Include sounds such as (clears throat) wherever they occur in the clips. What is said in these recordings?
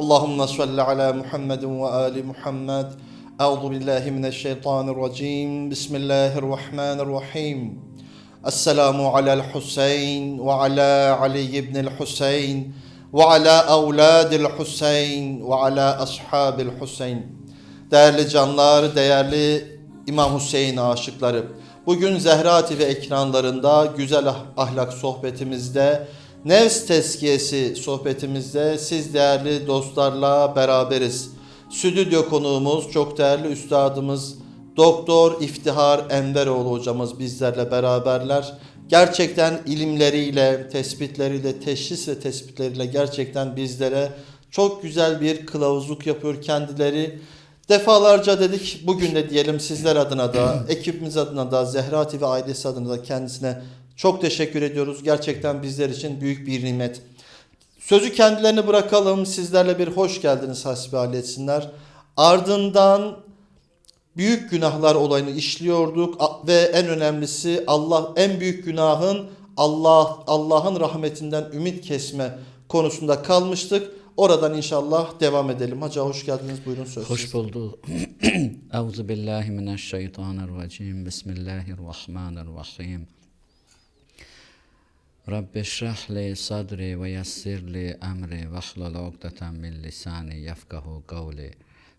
Allahümme salli ala Muhammedin ve ali Muhammed. Euzu billahi mineşşeytanirracim. Bismillahirrahmanirrahim. Esselamu alel Hüseyin ve ala Ali ibnil Hüseyin ve ala evladil Hüseyin ve ala ashabil Hüseyin. Değerli canlar, değerli İmam Hüseyin aşıkları. Bugün Zehra TV ekranlarında güzel ahlak sohbetimizde nefs tezkiyesi sohbetimizde siz değerli dostlarla beraberiz. Stüdyo konuğumuz, çok değerli üstadımız Doktor İftihar Enveroğlu hocamız bizlerle beraberler. Gerçekten ilimleriyle, tespitleriyle, teşhis ve tespitleriyle gerçekten bizlere çok güzel bir kılavuzluk yapıyor kendileri. Defalarca dedik bugün de diyelim sizler adına da (clears throat) ekibimiz adına da Zehra TV ailesi adına da kendisine çok teşekkür ediyoruz. Gerçekten bizler için büyük bir nimet. Sözü kendilerine bırakalım. Sizlerle bir hoş geldiniz hasbihal etsinler. Ardından büyük günahlar olayını işliyorduk ve en önemlisi Allah en büyük günahın Allah Allah'ın rahmetinden ümit kesme konusunda kalmıştık. Oradan inşallah devam edelim. Hacı hoş geldiniz. Buyurun söz. Hoş bulduk. (clears throat) Euzu billahi mineşşeytanirracim. Bismillahirrahmanirrahim. Rabbi şrah li sadri ve yessir li emri ve hlul ukdeten min lisani yefkahu kavli.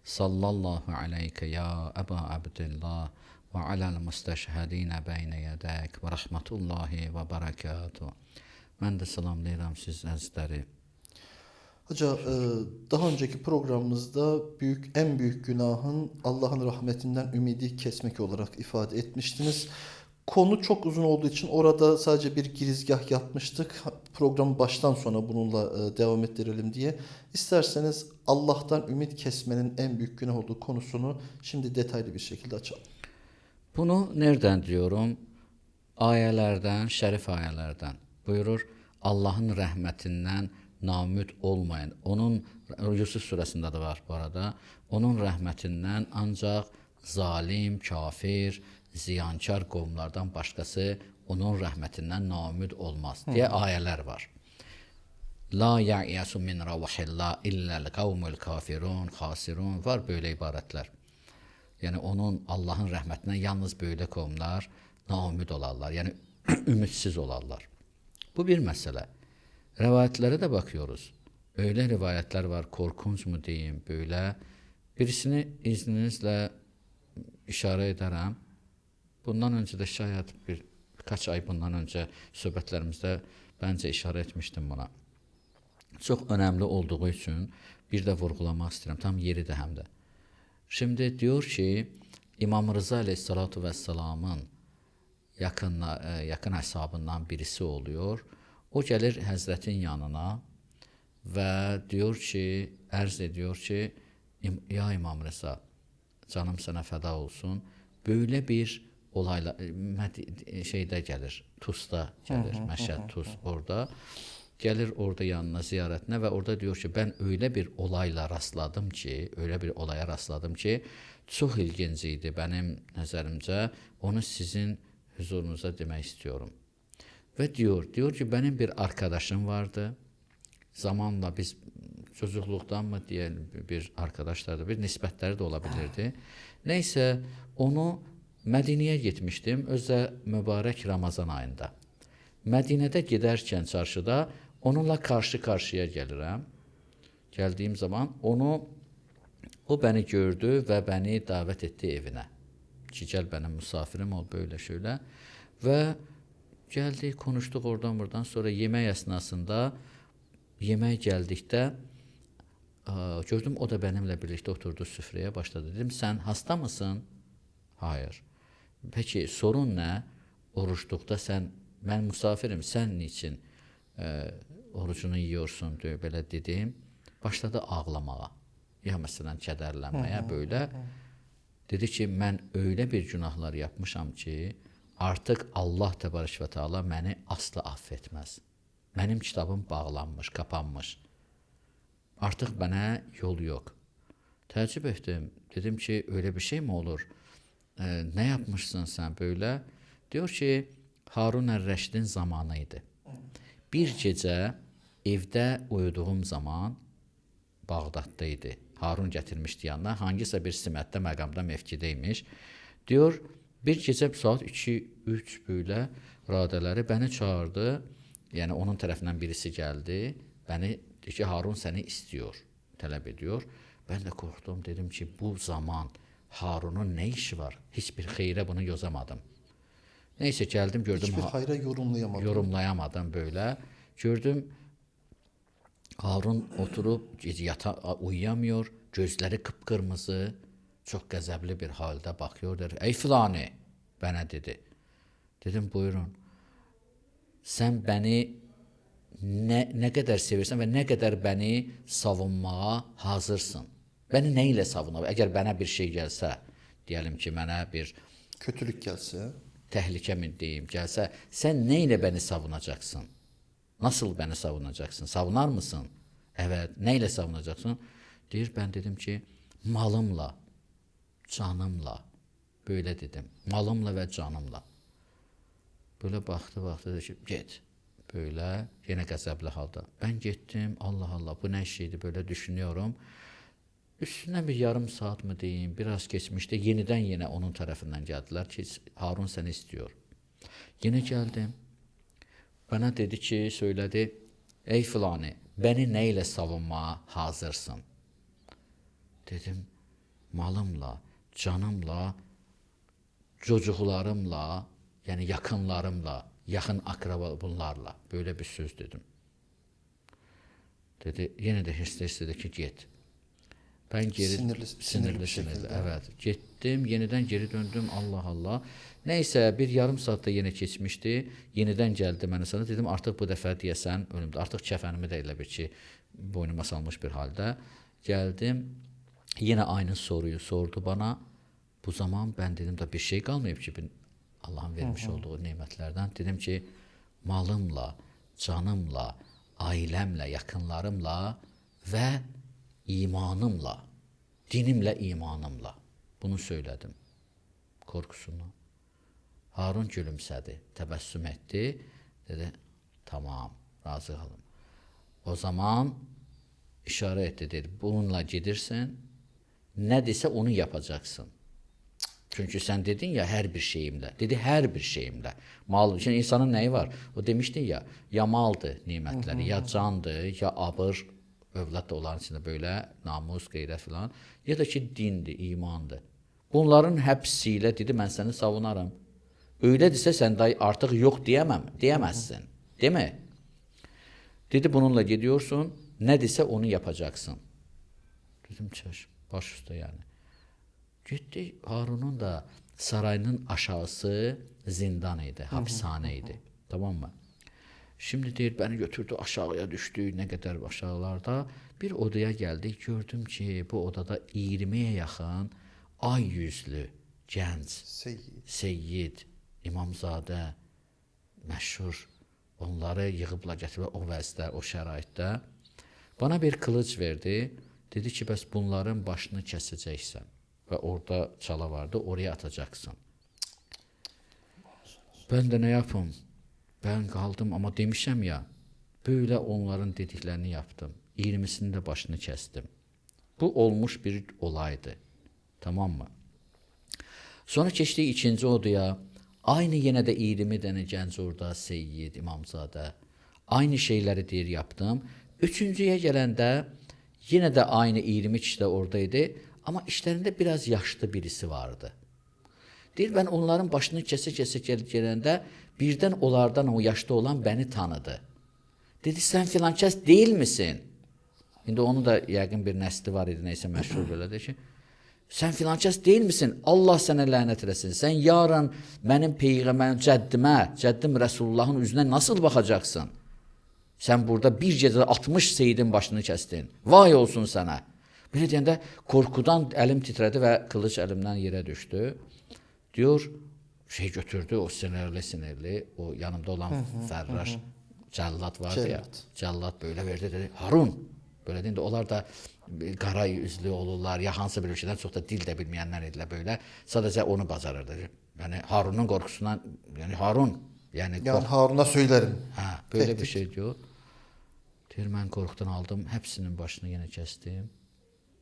Sallallahu aleyke ya Eba Abdillah ve alel müsteşhedine beyne yedek ve rahmetullahi ve berekatuhu. Mən də salamlayıram siz əzizləri. Hacı e, daha önceki programımızda büyük en büyük günahın Allah'ın rahmetinden ümidi kesmek olarak ifade etmiştiniz. Konu çok uzun olduğu için orada sadece bir girizgah yapmıştık. Programı baştan sona bununla e, devam ettirelim diye. İsterseniz Allah'tan ümit kesmenin en büyük günah olduğu konusunu şimdi detaylı bir şekilde açalım. Bunu nereden diyorum? Ayələrdən, şərif ayələrdən. Buyurur, Allahın rəhmətindən namüd olmayın. Onun Yusuf surəsində də var bu arada. Onun rəhmətindən ancaq zalim, kafir, ziyankar qovmlardan başqası onun rəhmətindən namüd olmaz deyə ayələr var. La ya'yasu min ravhillah illa'l qavmul kafirun, xasirun var böyle ibarətlər. Yəni onun Allahın rəhmətindən yalnız böylə qovmlar naümid olarlar. Yəni (clears throat) ümidsiz olarlar. Bu bir məsələ. Rivayətlərə də baxıyoruz. Öyle rivayətlər var, korkunç mu deyim, böyle. Birisini izninizlə işarə edərəm. Bundan öncə də şayad bir birkaç ay bundan öncə söhbətlərimizdə bəncə işarə etmişdim buna. Çox önəmli olduğu üçün bir də vurğulamaq istəyirəm. Tam yeridir həm də. Şimdi diyor ki İmam Rıza Aleyhissalatu vesselamın yakın, e, yakın hesabından birisi oluyor. O gelir Hazretin yanına ve diyor ki, ərz ediyor ki, "İm- ya İmam Rıza, canım sana feda olsun. Böyle bir olayla e, e, şeydə gəlir, Tusda gəlir, Məşəd Tus orada. Gəlir orada yanına ziyarətinə və orada diyor ki, ben öyle bir olayla rastladım ki, öyle bir olaya rastladım ki, çox ilginc idi benim nəzərimcə. Onu sizin huzurunuza demək istiyorum. Ve diyor, diyor ki benim bir arkadaşım vardı. Zamanla biz çocukluqdan mı diyelim bir arkadaşlardı, bir nisbətləri də ola bilirdi. Neyse onu Mədinəyə getmişdim özə mübarək Ramazan ayında. Mədinədə gedərkən çarşıda onunla qarşı-qarşıya gəlirəm. Gəldiyim zaman onu o bəni gördü və bəni dəvət etdi evinə. Ki gəl mənim misafirim ol böyle şöyle və gəldik, konuşduq oradan buradan. Sonra yemək əsnasında yemək gəldikdə ə, gördüm o da benimle birlikte oturdu süfrəyə başladı. Dedim sen hasta mısın? Hayır. Peki sorun ne? Oruçluqda sen ben misafirim sen niçin e, orucunu yiyorsun diye belə dedim. Başladı ağlamağa. Ya məsələn kədərlənməyə böyle. Dedi ki mən öyle bir günahlar yapmışam ki artık Allah Təbarək və Teala məni asla affetməz. Mənim kitabım bağlanmış, kapanmış. Artık bana yol yok. Təəccüb etdim. Dedim ki öyle bir şey mi olur? Ee, ne yapmışsın sen böyle? Diyor ki Harun Ər-Rəşidin zamanıydı. Bir gecə evdə uyuduğum zaman Bağdadda idi. Harun gətirmişdi yanına. Hansısa bir simətdə, məqamda, mevkidə imiş. Diyor, bir gecə saat 2-3 belə radələri bəni çağırdı. Yəni onun tərəfindən birisi gəldi. Bəni dedi ki, Harun səni istiyor, tələb ediyor. Ben de korktum. Dedim ki bu zaman Harun'un ne işi var? Hiçbir xeyrə bunu yozamadım. Neyse geldim gördüm. Hiçbir Ha- hayra yorumlayamadım. yorumlayamadım böyle. Gördüm Harun oturup yata uyuyamıyor. Gözleri kıpkırmızı. Çok qəzəbli bir halde bakıyor. Der, Ey filani bana dedi. Dedim buyurun. Sen beni ne, ne kadar sevirsən və nə qədər bəni savunmağa hazırsın. Bəni nə ilə savunaq? Əgər mənə bir şey gəlsə, deyəlim ki, mənə bir Kötülük gelse təhlükə mi deyim, gəlsə, sən nə ilə məni savunacaqsan? Nasıl məni savunacaqsan? Savunar mısın? Evet, nə ilə savunacaqsan? Deyir, mən dedim ki, malımla, canımla. Böyle dedim. Malımla və canımla. Böyle baktı baktı dedi ki git. Böyle yine qəzəbli halda. Ben gittim Allah Allah bu ne şeydi böyle düşünüyorum. Üstüne bir yarım saat mı diyeyim biraz geçmişti. Yeniden yine onun tarafından geldiler ki Harun seni istiyor. Yine geldim. Bana dedi ki söyledi. Ey filani beni neyle savunmaya hazırsın? Dedim malımla, canımla, çocuklarımla, yani yakınlarımla, yakın akraba bunlarla böyle bir söz dedim. Dedi yine de hirsle istedi ki git. Ben geri Sinirli- sinirli sinirli sinirli, evet. Gittim yeniden geri döndüm. Allah Allah. Neyse bir yarım saatte yine geçmişti. Yeniden geldi bana sana. Dedim artık bu defa diyesen ölümde artık kefenimi de elə bir ki boynuma salmış bir halde. Geldim yine aynı soruyu sordu bana. Bu zaman ben dedim da bir şey kalmayıp ki Allah'ın vermiş olduğu nimetlerden dedim ki malımla, canımla, ailemle, yakınlarımla ve imanımla, dinimle, imanımla bunu söyledim korkusunu. Harun gülümsədi, təbəssüm etdi, dedi, tamam, razı qalım. O zaman işarə etdi, dedi, bununla gedirsən, nə desə onu yapacaksın. Çünkü sen dedin ya her bir şeyimle. Dedi her bir şeyimle. Mal, şimdi insanın neyi var? O demişti ya, ya maldı nimetleri, ya candı, ya abır, övlad da onların içinde böyle namus, qeyrət filan, ya da ki dindi, imandı. Bunların hepsiyle dedi ben seni savunarım. Öylədirsə sən day artıq yox deyəməm, deyəməzsin. Değil mi? Dedi bununla gidiyorsun, ne dese onu yapacaksın. Dedim çeş, baş üstə yani. Getdi Harunun da sarayının aşağısı zindan idi, hapishane idi. Tamam mı? Şimdi deyir beni götürdü aşağıya düştü ne kadar aşağılarda bir odaya geldi gördüm ki bu odada 20'ye yakın ay yüzlü genç Seyyid. Seyyid, İmamzadə, məşhur onları yığıbla gətirib o vəzdə, o şəraitdə bana bir kılıç verdi. Dedi ki, bəs bunların başını kəsəcəksən və orada çala vardı, oraya atacaksın. Ben de ne yapım? Ben kaldım ama demişəm ya, böyle onların dediklerini yaptım. 20'sini de başını kestim. Bu olmuş bir olaydı. Tamam mı? Sonra keçdik ikinci odaya. Aynı yenə də 20 dənə gənc orada Seyyid İmamzadə. Aynı şeyləri deyir yaptım. Üçüncüyə gələndə yenə də aynı 20 kişi də oradaydı. Amma işlərində biraz yaşlı birisi vardı. Deyir ben onların başını gel gələndə birdən onlardan o yaşlı olan beni tanıdı. Dedi sen filan kəs değil misin? İndi onun da yəqin bir nəsli var idi, neysə məşhur belədir ki, Sən filan kəs deyil misin? Allah sənə lənət eləsin. Sən yarın mənim peyğəmbərim cəddimə, cəddim Rəsulullahın üzünə nasıl baxacaqsan? Sən burada bir gecədə 60 seyidin başını kəsdin. Vay olsun sənə. Belə deyəndə qorxudan əlim titrədi və qılınc əlimdən yerə düşdü. Diyor, şey götürdü o sinirli sinirli, o yanımda olan Fərraş cəllad vardı ya. Cəllad. Cəllad böyle verdi dedi. Harun. Böyle deyəndə onlar da qara üzlü olurlar, ya hansı bir şeydən çox da dil də bilməyənlər idilər belə. Sadəcə onu bacarırdı. Yəni Harunun qorxusundan, yəni Harun, yəni Yani Harun'a söylerim. Ha, böyle bir Tehdit. şey diyor. Deyir mən qorxudan aldım, hepsinin başını yenə kəsdim.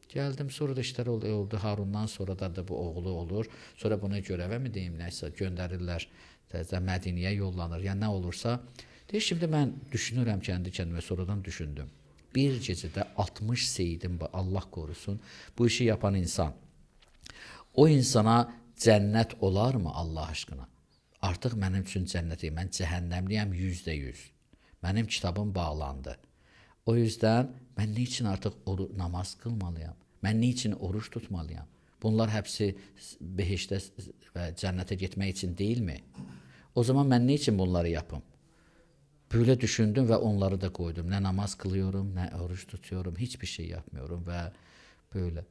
Gəldim, sonra da işlər oldu, oldu. Harundan sonra da, da bu oğlu olur. Sonra buna görəvə mi deyim, nəsə göndərirlər. Təzə Mədiniyə yollanır. Yəni nə olursa. Deyir, şimdi mən düşünürəm kəndi kəndimə, sonradan düşündüm. Bir gecədə 60 seyidin, Allah qorusun, bu işi yapan insan o insana cənnət olarmı Allah aşkına? Artıq mənim üçün cənnəti, mən cəhənnəmliyəm 100%. Mənim kitabım bağlandı. O yüzden mən niçin artıq oru namaz qılmalıyam? Mən niçin oruç tutmalıyam? Bunlar hepsi behişdə və cənnətə getmək üçün deyilmi? O zaman mən niçin bunları yapım? Böyle düşündüm ve onları da koydum. Ne namaz kılıyorum, ne oruç tutuyorum, hiçbir şey yapmıyorum ve böyle.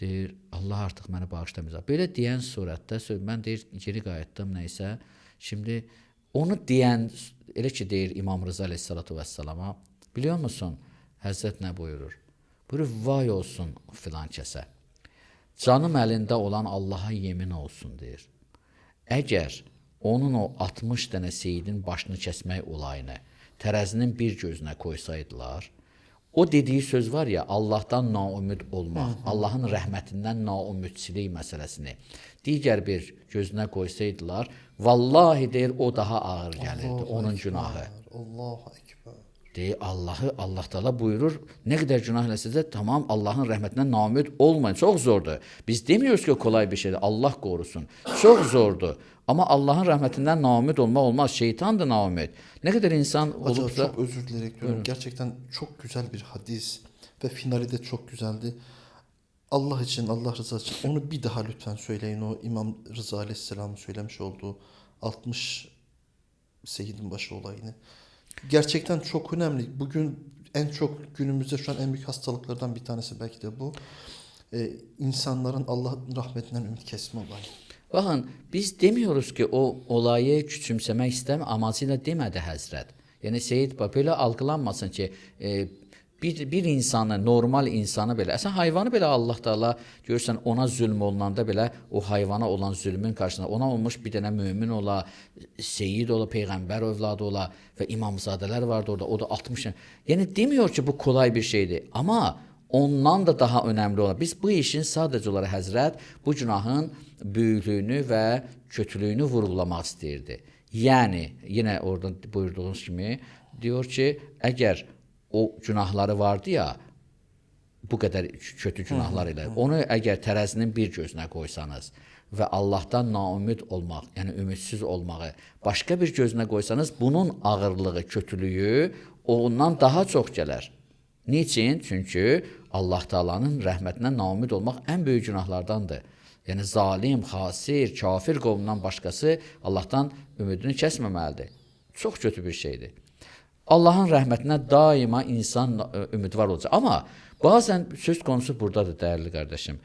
Deyir, Allah artıq məni bağışlamayacaq. Belə deyən surətdə mən deyir, geri qayıtdım nəysə. Şimdi onu deyən elə ki deyir İmam Rıza əleyhissalatu vesselama, biliyor musun? Həzrət nə buyurur? Buyurur, vay olsun filan kəsə. Canım əlində olan Allaha yemin olsun deyir. Əgər onun o 60 dənə seyidin başını kəsmək olayını tərəzinin bir gözünə qoysaydılar, o dediyi söz var ya, Allahdan naümid olmaq, Allahın rəhmətindən naümidçilik məsələsini digər bir gözünə qoysaydılar, vallahi deyir o daha ağır gəlirdi, onun günahı. Allahu Ekber. Deyir Allahı Allah Teala buyurur. Ne kadar günah eləsə də tamam Allahın rəhmətindən naümid olmayın. Çox zordur. Biz demiyoruz ki kolay bir şeydir. Allah korusun. Çok zordur. Ama Allahın rəhmətindən naümid olmaq olmaz. Şeytan da naümid. Ne kadar insan Acaba olubsa çok özür dileyerek diyorum. Gerçekten çok güzel bir hadis ve finali de çok güzeldi. Allah için, Allah rızası için onu bir daha lütfen söyleyin. O İmam Rıza Aleyhisselam'ın söylemiş olduğu 60 Seyyidin başı olayını. Gerçekten çok önemli. Bugün en çok günümüzde şu an en büyük hastalıklardan bir tanesi belki de bu. Ee, insanların Allah'ın rahmetinden ümit kesme olayı. Baxın, biz demiyoruz ki, o olayı küçümsəmək istəm amacıyla demədi Həzrət. Yəni Seyid belə algılanmasın ki, e, bir bir insanı, normal insanı belə, əsən hayvanı belə Allah Taala görürsən ona zülm olunanda belə o hayvana olan zülmün qarşısında ona olmuş bir dənə mömin ola, seyid ola, peyğəmbər övladı ola və imamzadələr vardı orada. O da 60. Yəni demiyor ki, bu kolay bir şeydir. Amma ondan da daha önəmli olan. Biz bu işin sadəcə olaraq Həzrət bu günahın böyüklüyünü və kötülüyünü vurğulamaq istəyirdi. Yəni, yenə oradan buyurduğunuz kimi diyor ki, əgər o günahları vardı ya, bu qədər kötü günahlar ilə, onu əgər tərəzinin bir gözünə qoysanız və Allahdan naümid olmaq, yəni ümidsiz olmağı başqa bir gözünə qoysanız, bunun ağırlığı, kötülüyü ondan daha çox gələr. Niçin? Çünki Allah Taala'nın rəhmətindən naümid olmaq ən böyük günahlardandır. Yəni zalim, xasir, kafir qovmundan başqası Allahdan ümidini kəsməməlidir. Çox kötü bir şeydir. Allahın rəhmətinə daima insan ə, ümidvar olacaq. Amma bazen söz konusu buradadır dəyərli qardaşım.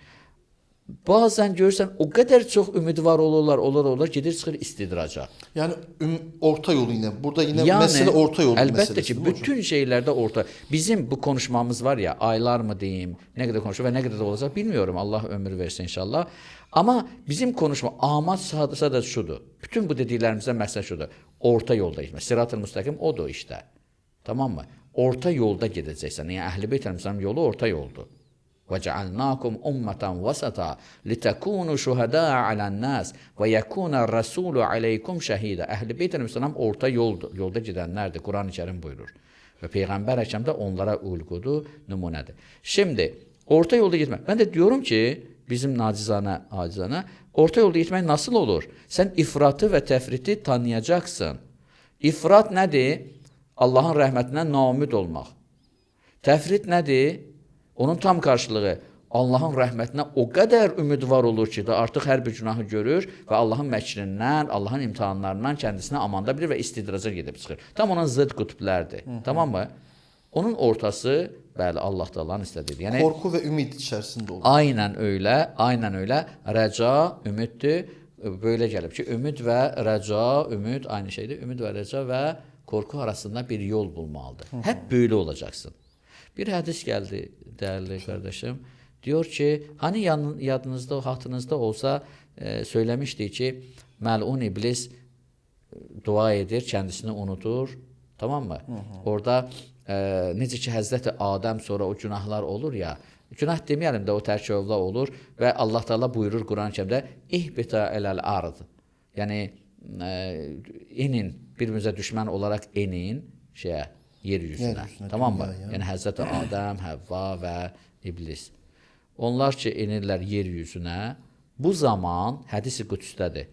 Bazen görürsən o qədər çox ümidvar olurlar, olur olur, gedir çıxır istidraca. Yani üm- orta yolu yine. Burada yine Yani mesele orta yol əlbəttə meselesi. ki, değil mi hocam? bütün şeylərdə orta. Bizim bu konuşmamız var ya, aylar mı deyim, nə qədər konuşur və nə qədər də olacaq bilmiyorum. Allah ömür versin inşallah. Amma bizim konuşma amaç sadə sadə şudur. Bütün bu dediklərimizdən məqsəd şudur. Orta yolda getmək. Sırat-ı müstəqim odur işte. Tamam mı? Orta yolda gedəcəksən. Yəni Əhl-i Beyt Əleyhisselam yolu orta yoldur. وَجَعَلْنَاكُمْ أُمَّةً وَسَطًا لِتَكُونُوا شُهَدَاءَ عَلَى النَّاسِ وَيَكُونَ الرَّسُولُ عَلَيْكُمْ شَهِيدًا Əhl-i Beyt Əleyhisselam orta yoldur. Yolda gedənlərdir. Quran-ı Kərim buyurur. Və Peyğəmbər Əkəm də onlara uyğudur, nümunədir. Şimdi orta yolda getmək. Mən də diyorum ki, bizim nacizanə, acizanə orta yolda getmək nasıl olur? Sən ifratı və təfriti tanıyacaqsın. İfrat nədir? Allahın rəhmətindən naümid olmaq. Təfrit nədir? Onun tam qarşılığı Allahın rəhmətinə o qədər ümidvar olur ki, də artıq hər bir günahı görür və Allahın məkrindən, Allahın imtahanlarından kəndisini amanda bilir və istidraca gedib çıxır. Tam onun zıd qütblərdir. Tamam mı? Onun ortası bəli Allah Taala'nın istədiyi. Yəni Korku ve ümit içerisinde olur. Aynen öyle, aynen öyle. Reca, ümiddir. Böyle gelip ki, ümid və rəca, ümid aynı şeydir. Ümid və rəca və korku arasında bir yol bulmalıdır. Hep böyle olacaksın. Bir hadis geldi değerli kardeşim. Diyor ki, hani yan, yadınızda, hatırınızda olsa e, söylemişti ki, melun iblis dua edir, kendisini unutur. Tamam mı? Orada e, necə ki Həzrəti Adəm sonra o günahlar olur ya, günah deməyəlim də o tərkiblə olur və Allah Taala buyurur Quran-Kərimdə ihbita eləl ard. Yəni e, inin bir-birinizə düşmən olaraq enin şeyə yer yüzünə. Yeryüzünə, Tamam mı? dünyaya. Yəni Həzrəti (coughs) Adəm, Həvva və İblis. Onlar ki enirlər yer yüzünə, bu zaman hədisi qüdsdədir.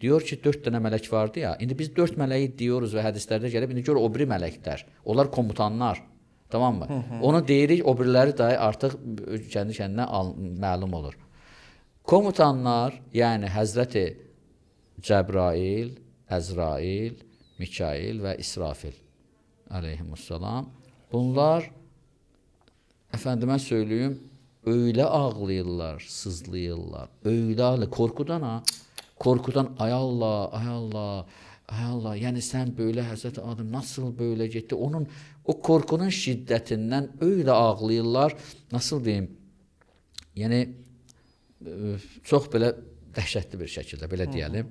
Diyor ki, dörd dənə mələk vardı ya. İndi biz dörd mələyi diyoruz və hədislərdə gəlib, indi gör o biri mələklər. Onlar komutanlar. Tamam mı? Onu deyirik, o biriləri də artıq kəndi kəndinə al- məlum olur. Komutanlar, yəni Həzrəti Cəbrail, Əzrail, Mikail və İsrafil əleyhimussalam. Bunlar əfəndimə söyləyim, öyle ağlayırlar, sızlayırlar. Öyle ağlayırlar. Korkudan ha. Korkudan ay Allah, ay Allah, ay Allah. Yəni sən böyle Həzrət Adəm nasıl böyle getdi? Onun o korkunun şiddətindən öyle ağlayırlar. Nasıl deyim? Yəni çox belə dəhşətli bir şəkildə belə deyəlim.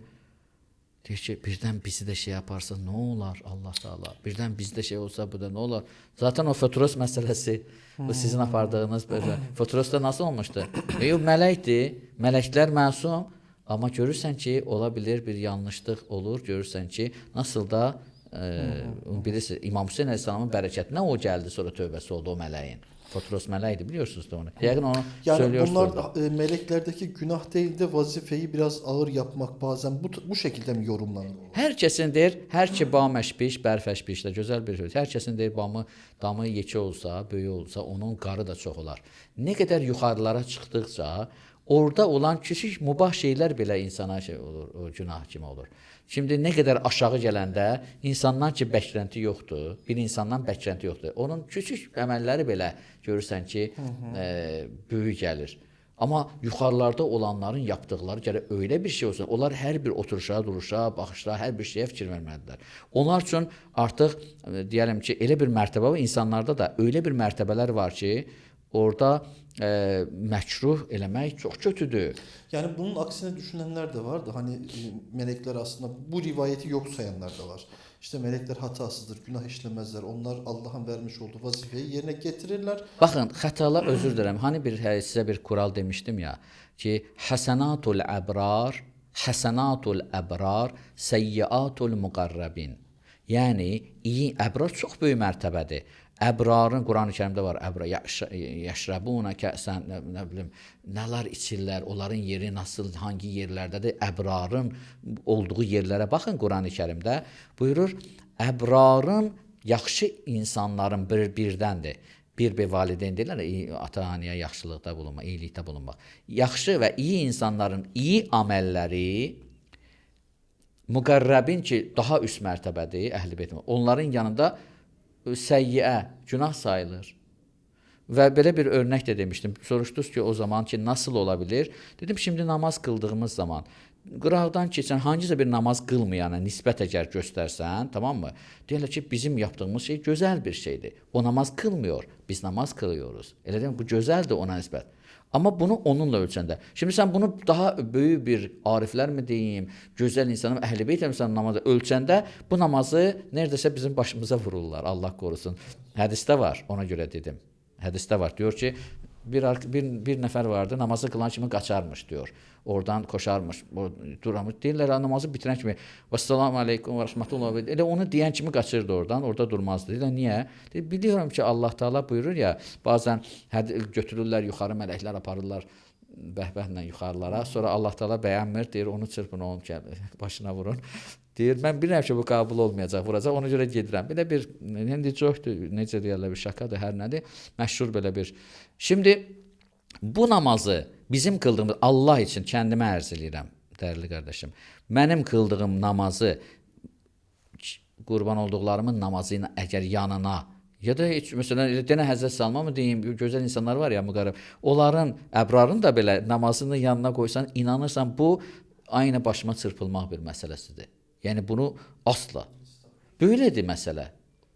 Deyir ki, birdən bizi də şey yaparsa nə olar Allah Taala? Birdən bizdə şey olsa bu da nə olar? Zaten o Fatros məsələsi, bu sizin apardığınız belə Fatrosda nasıl olmuşdu? E, o mələkdir. Mələklər məsum, amma görürsən ki, ola bilər bir yanlışlıq olur. Görürsən ki, nasıl da e, bilirsiniz İmam Hüseyn əleyhissalamın bərəkətinə o gəldi, sonra tövbəsi oldu o mələyin. Fatros mələkdir biliyorsunuz da onu. Yəqin onu Yani bunlar da. e, meleklerdeki günah değil de vazifeyi biraz ağır yapmak bazen bu bu şekilde mi yorumlanır? Hər kəsin deyir, hər ki bam əşbiş, bərf əşbişlə gözəl bir söz. Hər kəsin deyir bamı, damı yekə olsa, böyük olsa, onun qarı da çox olar. Nə qədər yuxarılara çıxdıqca orada olan kiçik mübah şeylər belə insana şey olur, o günah kimi olur. Şimdi nə qədər aşağı gələndə insandan ki bəklənti yoxdur, bir insandan bəklənti yoxdur. Onun kiçik əməlləri belə görürsən ki, e, böyük gəlir. Amma yuxarılarda olanların yapdıqları gərək öyle bir şey olsun. Onlar hər bir oturuşa, duruşa, baxışa, hər bir şeyə fikir verməlidirlər. Onlar üçün artıq e, deyərəm ki, elə bir mərtəbə var insanlarda da öyle bir mərtəbələr var ki, orada e, məkruh eləmək çox kötüdür. Yani bunun aksine düşünenler de var da hani e, melekler aslında bu rivayeti yok sayanlar da var. İşte melekler hatasızdır, günah işlemezler. Onlar Allah'ın vermiş olduğu vazifeyi yerine getirirler. Baxın, xətalar özür dilərəm. Hani bir hə, sizə bir kural demişdim ya ki, hasanatul abrar, hasanatul abrar, seyyiatul muqarrabin. Yəni iyi əbrar çox böyük mərtəbədir. Əbrarın Quran-ı Kərimdə var. Əbra yaşrabuna kəsən nə, nə bilim nələr içirlər, onların yeri nasıl, hangi yerlərdədir? Əbrarın olduğu yerlərə baxın Quran-ı Kərimdə buyurur, əbrarın yaxşı insanların bir birdəndir. Bir bir valideyn deyirlər, iyi, ata-anaya yaxşılıqda bulunmaq, iyilikdə bulunmaq. Yaxşı və iyi insanların iyi əməlləri müqərrəbin ki, daha üst mərtəbədir, əhl-i beyt. Onların yanında səyyiə, günah sayılır. Və belə bir örnək də demişdim. Soruşdunuz ki, o zaman ki, nasıl ola bilər? Dedim, şimdi namaz qıldığımız zaman qıraqdan keçən hansısa bir namaz qılmayana nisbət əgər göstərsən, tamam mı? Deyirlər ki, bizim yaptığımız şey gözəl bir şeydir. O namaz qılmıyor, biz namaz qılıyoruz. Elə deyim, bu gözəldir ona nisbət. Amma bunu onunla ölçəndə. Şimdi sən bunu daha böyük bir ariflər mi deyim, gözəl insanın, əhl-i beyt əmsalının namazı ölçəndə bu namazı neredəsə bizim başımıza vururlar. Allah qorusun. Hədisdə var, ona görə dedim. Hədisdə var. Diyor ki, bir bir bir nəfər vardı, namazı qılan kimi qaçarmış diyor. Oradan koşarmış, o durammış. Deyirlər namazı bitirən kimi "Vəssalamu aleykum və rahmetullah" elə onu deyən kimi qaçırdı oradan, orada durmazdı. Deyirlər niyə? Deyir, biliyorum ki, Allah Taala buyurur ya, bəzən götürürlər yuxarı mələklər aparırlar bəhbəhlə yuxarılara. Sonra Allah Taala bəyənmir, deyir onu çırpın, onu gəl, (laughs) başına vurun. Deyir mən bilirəm ki, bu qəbul olmayacaq, vuracaq. Ona görə gedirəm. Belə bir indi çoxdur, necə deyirlər, bir şakadır, hər nədir. Məşhur belə bir. Şimdi bu namazı bizim qıldığımız Allah üçün kəndimə ərz eləyirəm, dəyərli qardaşım. Mənim qıldığım namazı qurban olduqlarımın namazı ilə əgər yanına ya da heç məsələn elə denə Həzrət Salman mı deyim, gözəl insanlar var ya müqarrəb. Onların əbrarın da belə namazını yanına qoysan, inanırsan bu aynı başıma çırpılmaq bir məsələsidir. Yəni bunu asla. Böylədir məsələ.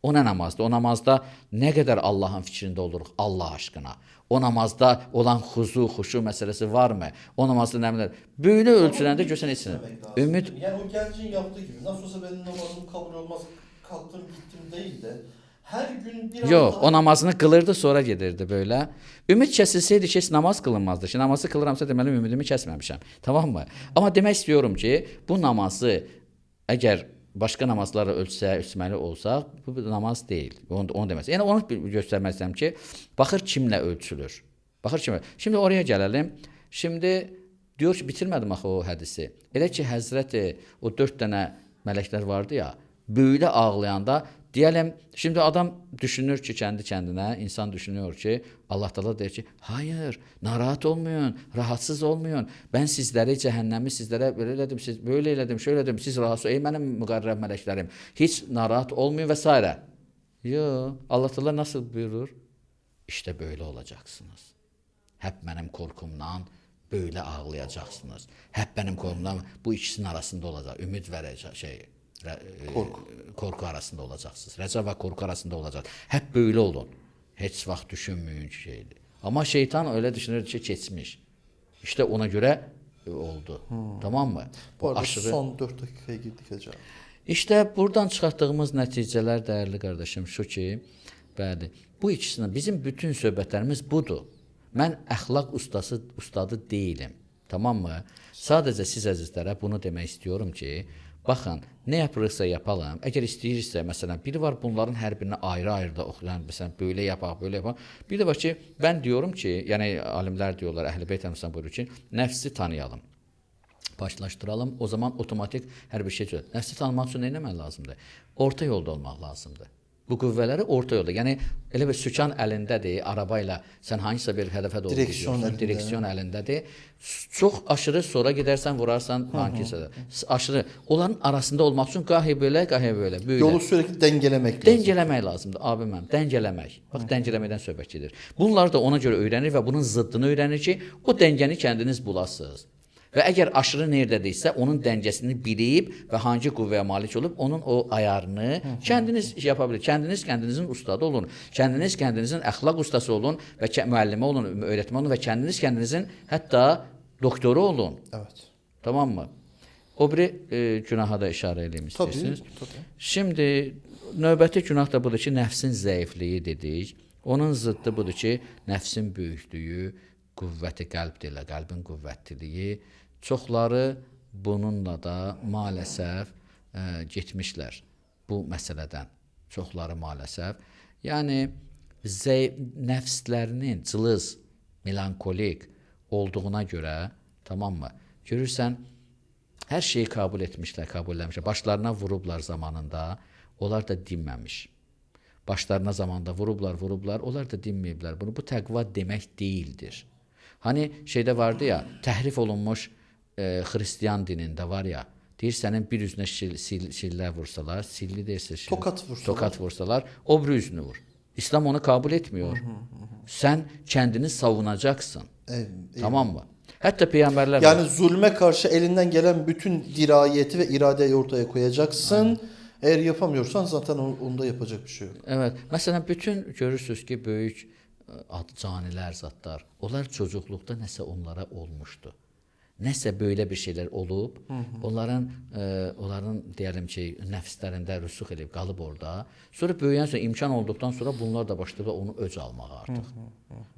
O nə namazdır? O namazda nə qədər Allahın fikrində oluruq Allah aşkına. O namazda olan xuzu, xuşu məsələsi varmı? O namazda nə bilər? Böylə ölçüləndə görsən etsin. Ümid Yani o gencin yaptığı gibi nasıl olsa benim namazım kabul olmaz kalktım gittim değil de Her gün Yox, daha... o namazını qılırdı, sonra gedirdi belə. Ümid kəsilsəydi ki, heç namaz qılınmazdı. Ki, namazı qılıramsa deməli ümidimi kəsməmişəm. Tamammı? Amma demək istəyirəm ki, bu namazı əgər başqa namazlarla ölçsə, ölçməli olsaq, bu bir namaz deyil. Onu, onu deməz. Yəni onu bir- göstərmək istəyirəm ki, baxır kimlə ölçülür. Baxır kimlə. Şimdi oraya gələlim. Şimdi diyor ki, bitirmədim axı o hədisi. Elə ki, Həzrəti o 4 dənə mələklər vardı ya, böylə ağlayanda Diyelim şimdi adam düşünür ki kendi kendine insan düşünüyor ki Allah Teala der ki hayır narahat olmayın rahatsız olmayın ben sizleri cehennemi sizlere böyle elədim siz böyle elədim şöyle elədim siz rahatsız ey benim müqarrəb meleklerim hiç narahat olmayın vesaire. Yo Allah Teala nasıl buyurur? İşte böyle olacaksınız. Hep benim korkumdan böyle ağlayacaksınız. Hep benim korkumdan bu ikisinin arasında olacak. Ümit verecek şey Korku. e, korku arasında olacaksınız. Reca ve korku arasında olacak. Hep böyle olun. Hiç vaxt düşünmeyin ki şeydi. Ama şeytan öyle düşünür ki geçmiş. İşte ona göre e, oldu. Tamam mı? Bu arada son 4 dakikaya girdik acaba. İşte buradan çıxartdığımız nəticələr dəyərli qardaşım şu ki, bəli, bu ikisinin bizim bütün söhbətlərimiz budur. Mən əxlaq ustası ustadı deyiləm. Tamammı? Sadəcə siz əzizlərə bunu demək istəyirəm ki, baxın, nə yapırıqsa yapalım. Əgər istəyirsə, məsələn, biri var bunların hər birini ayrı-ayrı da oxuyan, məsələn, belə yapaq, belə yapaq. Bir də var ki, mən diyorum ki, yəni alimlər diyorlar, Əhl-i Beyt buyurur ki, nəfsi tanıyalım başlaşdıralım. O zaman otomatik hər bir şey çözülür. Nəfsi tanımaq üçün nə etmək lazımdır? Orta yolda olmaq lazımdır. Bu qüvvələri orta yolda. Yəni elə bir sükan əlindədir, araba ilə sən hansısa bir hədəfə doğru Direksiyon gidiyorsun, əlində. direksiyon əlindədir. Çox aşırı sonra gedərsən, vurarsan hansısa. Aşırı onların arasında olmaq üçün qahi belə, qahi belə, belə. Yolu sürekli dengelemek lazım. Dəngələmək lazımdır abi mənim, dəngələmək. Bax dəngələməkdən söhbət gedir. Bunlar da ona görə öyrənir və bunun zıddını öyrənir ki, o dəngəni kəndiniz bulasınız. Və əgər aşırı neredədirsə, onun dəngəsini bilib və hangi qüvvəyə malik olub, onun o ayarını kəndiniz şey yapa bilir. Kəndiniz kəndinizin ustadı olun. Kəndiniz kəndinizin əxlaq ustası olun və müəllimə olun, öyrətmə olun və kəndiniz kəndinizin hətta doktoru olun. Evet. Tamam mı? O biri e, günaha da işarə edeyim istəyirsiniz. tabii. Şimdi növbəti günah da budur ki, nəfsin zəifliyi dedik. Onun zıddı budur ki, nəfsin böyüklüyü, qüvvəti qəlb dilə, qəlbin qüvvətliliyi. Çoxları bununla da maalesef e, getmişlər bu məsələdən. Çoxları maalesef. Yəni zəif nəfslərinin cılız, melankolik olduğuna görə, tamam mı? Görürsən, hər şeyi qəbul etmişlər, qəbulləmişlər. Başlarına vurublar zamanında, onlar da dinməmiş. Başlarına zamanında vurublar, vurublar, onlar da dinməyiblər. Bunu bu təqva demək deyildir. Hani şeydə vardı ya, təhrif olunmuş e, xristian dinində var ya, deyir sənin bir üzünə şil, sil, şillə vursalar, silli deyirsə, şil, Tokat vursalar. tokat vursalar, o bir üzünü vur. İslam onu kabul etmiyor. Sen kendini savunacaksın. Evet, Tamam mı? Hatta peygamberler Yani zulme karşı elinden gelen bütün dirayeti ve iradeyi ortaya koyacaksın. Eğer yapamıyorsan zaten onda yapacak bir şey yok. Evet. Məsələn, bütün görürsüz ki, böyük ə, ad canilər zatlar, onlar çocuqluqda nəsə onlara olmuşdu. Nəsə belə bir şeylər olub, onların ə, onların deyəlim ki, nəfslərində rüsux edib qalıb orada. Sonra böyüyən sonra imkan olduqdan sonra bunlar da başlayıblar onu öc almağa artıq.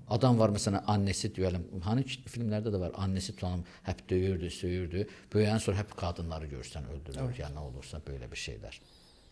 Adam var məsələn annesi deyəlim, hani filmlərdə də var, annesi tutanım hep döyürdü, söyürdü. Böyüyən sonra hep qadınları görsən öldürür, ya nə olursa belə bir şeylər.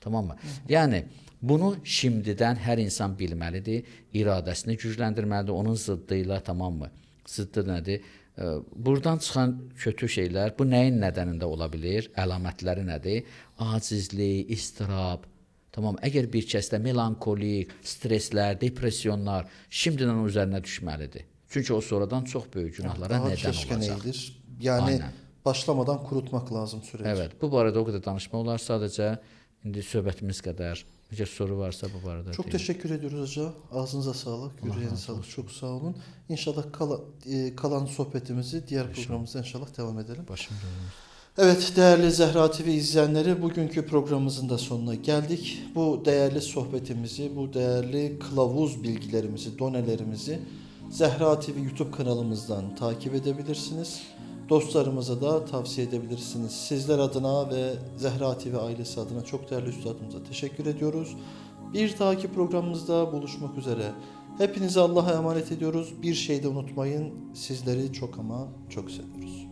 Tamam mı? Yəni bunu şimdidən hər insan bilməlidir, iradəsini gücləndirməlidir, onun zıddı ilə tamam mı? Zıddı nədir? Ə, Buradan çıxan kötü şeylər bu nəyin nədənində ola bilər? Əlamətləri nədir? Acizlik, istirab, Tamam, əgər bir kəsdə melankolik, stresslər, depressiyonlar şimdidən üzərinə düşməlidir. Çünki o sonradan çox böyük günahlara Daha nədən olacaq. Yani Aynen. başlamadan kurutmak lazım süreci. Evet, bu barədə o qədər danışmaq olar. Sadəcə indi söhbətimiz qədər. Əgər soru varsa bu barədə. Çok deyim. teşekkür ediyoruz hoca. Ağzınıza sağlık, yüreğine sağlık. Çok sağ olun. İnşallah kala, e, kalan sohbetimizi diğer programımızda inşallah devam edelim. Başım. Evet değerli Zehra TV izleyenleri bugünkü programımızın da sonuna geldik. Bu değerli sohbetimizi, bu değerli kılavuz bilgilerimizi, donelerimizi Zehra TV YouTube kanalımızdan takip edebilirsiniz. Dostlarımıza da tavsiye edebilirsiniz. Sizler adına ve Zehra TV ailesi adına çok değerli üstadımıza teşekkür ediyoruz. Bir dahaki programımızda buluşmak üzere. Hepinizi Allah'a emanet ediyoruz. Bir şey de unutmayın. Sizleri çok ama çok seviyoruz.